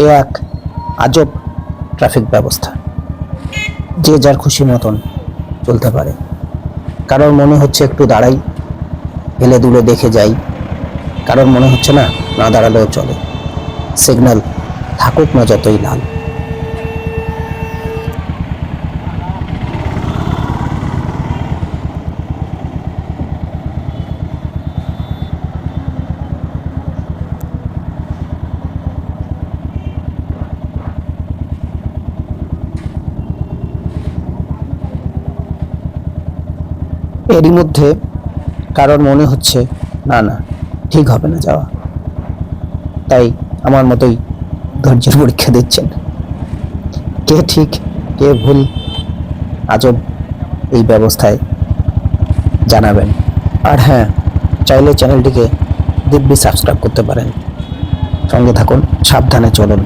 এ এক আজব ট্রাফিক ব্যবস্থা। যে যার খুশি মতন চলতে পারে। কারোর মনে হচ্ছে একটু দাঁড়াই হেলে দুলে দেখে যাই। কারোর মনে হচ্ছে না না দাঁড়ালেও চলে। সিগন্যাল থাকুক না যতই লাল। এরই মধ্যে কারোর মনে হচ্ছে, না না, ঠিক হবে না যাওয়া। তাই আমার মতোই ধৈর্যের পরীক্ষা দিচ্ছেন। কে ঠিক, কে ভুল আজব এই ব্যবস্থায় জানাবেন। আর হ্যাঁ চাইলে চ্যানেলটিকে দিব্যি সাবস্ক্রাইব করতে পারেন। সঙ্গে থাকুন, সাবধানে চলুন।